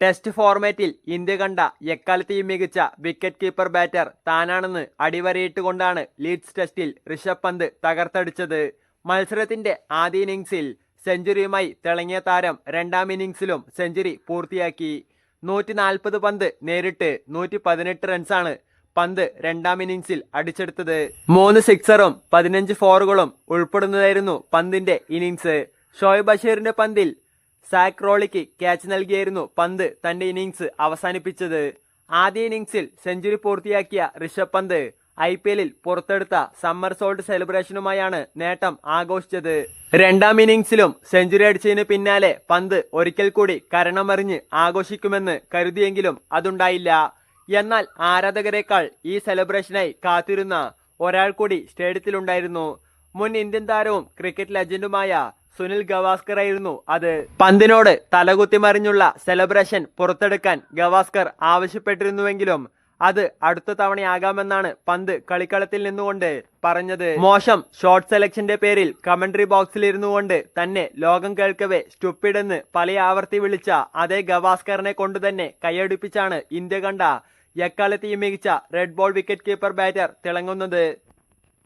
Test ഫോർമാറ്റിൽ India കണ്ട എക്കാലത്തെയും മികച്ച വിക്കറ്റ് കീപ്പർ ബാറ്റർ താനാണെന്ന് അടിവരയിട്ടുകൊണ്ടാണ് ലീഡ്സ് ടെസ്റ്റിൽ ഋഷഭ് പന്ത് തകർത്തടിച്ചത്. മത്സരത്തിന്റെ ആദ്യ ഇന്നിംഗ്സിൽ സെഞ്ചുറിയുമായി തിളങ്ങിയ താരം രണ്ടാം ഇന്നിംഗ്സിലും സെഞ്ചുറി പൂർത്തിയാക്കി. നൂറ്റി നാൽപ്പത് പന്ത് നേരിട്ട് നൂറ്റി പതിനെട്ട് റൺസാണ് പന്ത് രണ്ടാം ഇന്നിംഗ്സിൽ അടിച്ചെടുത്തത്. മൂന്ന് സിക്സറും പതിനഞ്ച് ഫോറുകളും ഉൾപ്പെടുന്നതായിരുന്നു പന്തിന്റെ ഇന്നിംഗ്സ് ഷോയബ് ബഷീറിന്റെ പന്തിൽ സാക് റോളിക്ക് ക്യാച്ച് നൽകിയായിരുന്നു പന്ത് തന്റെ ഇന്നിങ്സ് അവസാനിപ്പിച്ചത്. ആദ്യ ഇന്നിങ്സിൽ സെഞ്ചുറി പൂർത്തിയാക്കിയ ഋഷഭ് പന്ത് ഐ പി എല്ലിൽ പുറത്തെടുത്ത സമ്മർ സോൾട്ട് സെലിബ്രേഷനുമായാണ് നേട്ടം ആഘോഷിച്ചത്. രണ്ടാം ഇന്നിംഗ്സിലും സെഞ്ചുറി അടിച്ചതിന് പിന്നാലെ പന്ത് ഒരിക്കൽ കൂടി കരണമറിഞ്ഞ് ആഘോഷിക്കുമെന്ന് കരുതിയെങ്കിലും അതുണ്ടായില്ല. എന്നാൽ ആരാധകരെക്കാൾ ഈ സെലിബ്രേഷനായി കാത്തിരുന്ന ഒരാൾ കൂടി സ്റ്റേഡിയത്തിലുണ്ടായിരുന്നു. മുൻ ഇന്ത്യൻ താരവും ക്രിക്കറ്റ് ലെജൻഡുമായ സുനിൽ ഗവാസ്കർ ആയിരുന്നു അത്. പന്തിനോട് തലകുത്തി മറിഞ്ഞുള്ള സെലിബ്രേഷൻ പുറത്തെടുക്കാൻ ഗവാസ്കർ ആവശ്യപ്പെട്ടിരുന്നുവെങ്കിലും അത് അടുത്ത തവണയാകാമെന്നാണ് പന്ത് കളിക്കളത്തിൽ നിന്നുകൊണ്ട് പറഞ്ഞത്. മോശം ഷോർട്ട് സെലക്ഷന്റെ പേരിൽ കമന്ററി ബോക്സിൽ ഇരുന്നുകൊണ്ട് തന്നെ ലോകം കേൾക്കവേ സ്റ്റുപ്പിഡെന്ന് പല ആവർത്തി വിളിച്ച അതേ ഗവാസ്കറിനെ കൊണ്ടുതന്നെ കൈയടിപ്പിച്ചാണ് ഇന്ത്യ കണ്ട എക്കാലത്തെയും മികച്ച red ball wicket keeper batter തിളങ്ങുന്നത്.